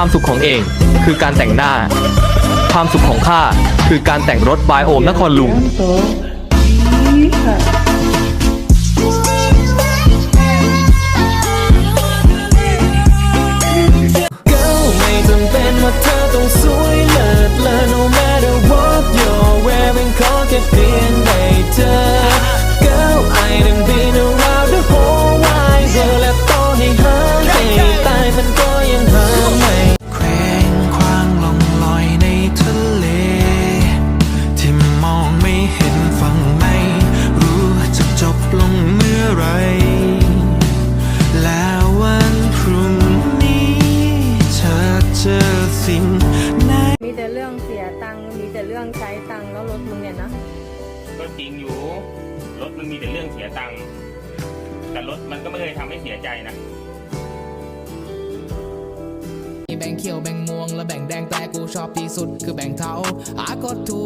ความสุขของเอง คือการแต่งหน้า ความสุขของข้าคือการแต่งรถบายโอมนครลุง Girl ไหรแล้ววันพรุ่งนี้เธอเจอสิ่งไหนมีแต่เรื่องเสียตังค์มีแต่เรื่องใช้ตังค์แล้วรถมึงเนี่ยนะก็จริงอยู่ รถมันมีแต่เรื่องเสียตังค์แต่รถมันก็ไม่เคยทำให้เสียใจนะแบ่งเขียวแบ่งม่วงและแบ่งแดงแต่กูชอบที่สุดคือแบ่งเทาหากดถูกกูจะเอา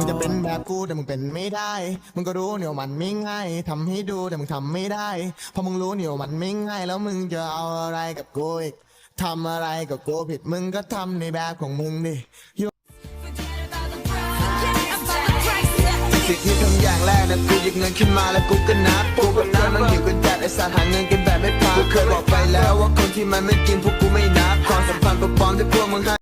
มึงจะเป็นแบบกูแต่มึงเป็นไม่ได้ มึงก็รู้เนี่ยวมันไม่ง่ายทำให้ดูแต่มึงทำไม่ได้เพราะมึงรู้เนี่ยวมันไม่ง่ายแล้วมึงจะเอาอะไรกับกูอีกทำอะไรกับกูผิดมึงก็ทำในแบบของมึงดิสิ่งที่ทำอย่างแรกนะกูหยิบเงินขึ้นมาแล้วกูก็นับกูกับเพื่อนมันหิวกันจัดไอสารหาเงินกันแบบไม่พักกูเคยบอกไปแล้วว่าคนที่มันไม่กินพวกกูไม่นับความสัมพันธ์ปลอมที่พวกมึงให้